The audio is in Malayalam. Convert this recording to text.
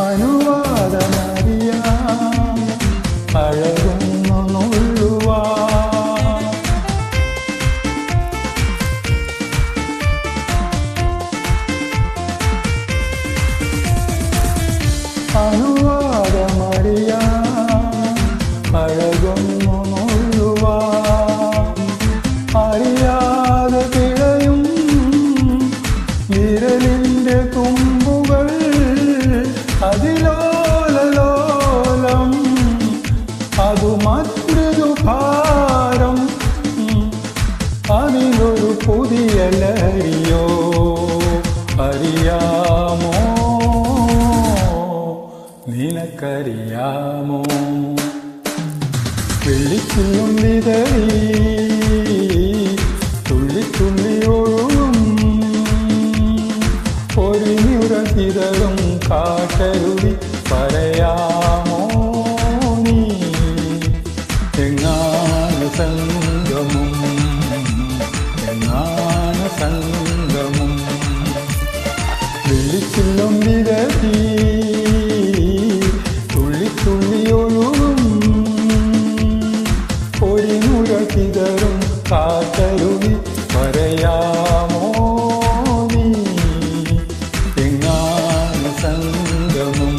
I know അതിലൊരു പുതിയ ലഹരിയോ അറിയാമോ? നിനക്കറിയാമോ? വെള്ളിച്ചുള്ളും വിതറി തുള്ളി തുള്ളി ഒഴുകും കാട്ടരുതി കാട്ടരുളി തുമ്പിരതി തുള്ളി തുള്ളി ഒഴുകും ഒരു മുഴ കിതറും പറയാമോ നീ? എങ്ങാനും സംഗമം